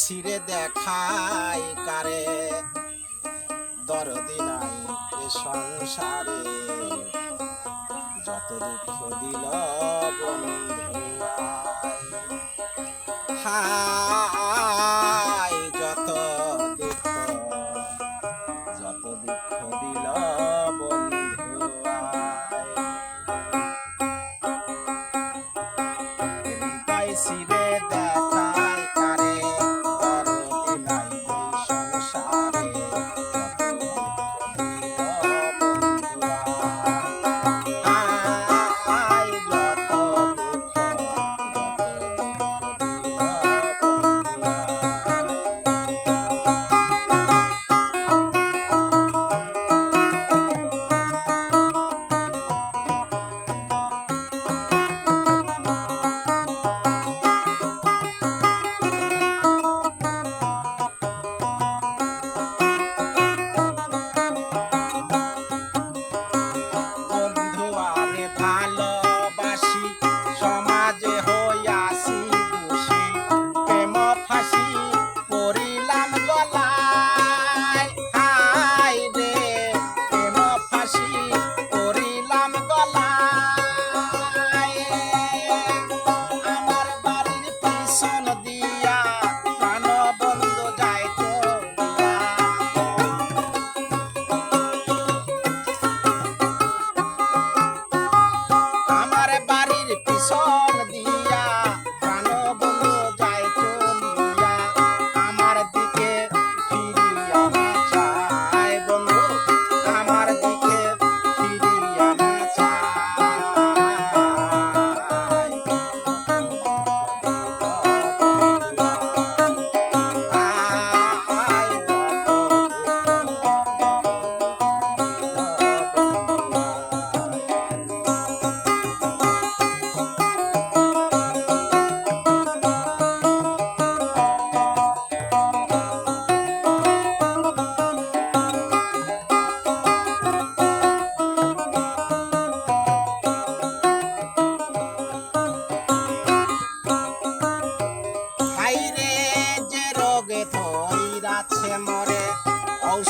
ছিঁড়ে দেখাই কারে? দরদি নাই এ সংসারে। যত দুঃখ দিল বন্ধু হা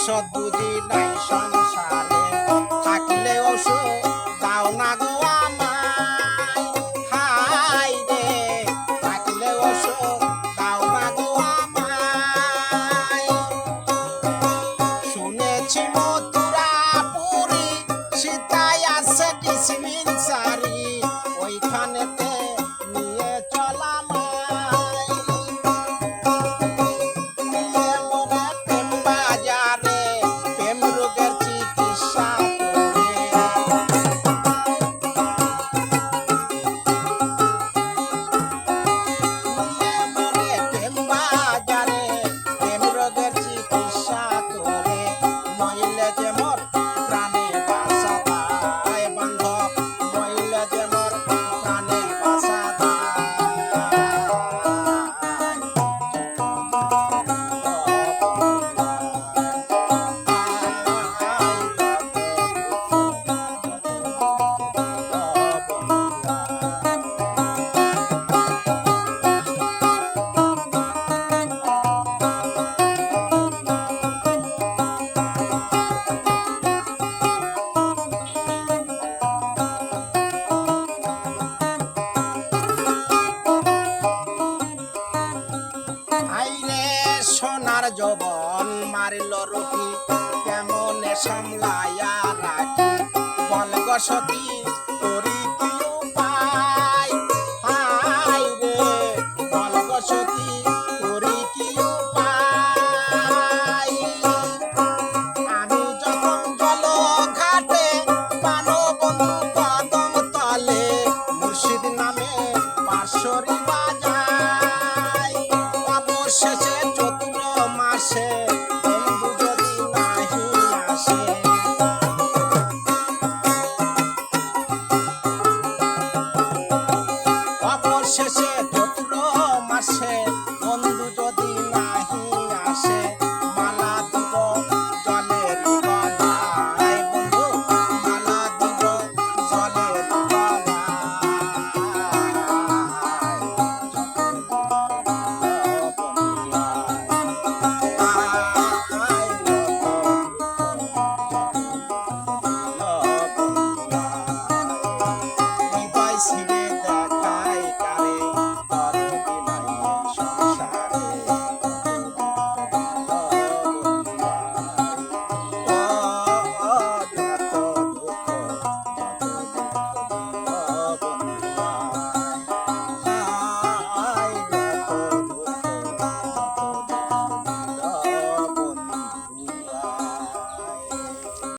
সদ্দুদিন নাই সংসারে। সোনার জবন মারিল রকি কেমন সামলায়া রাখি? বল গসতি তোরি কি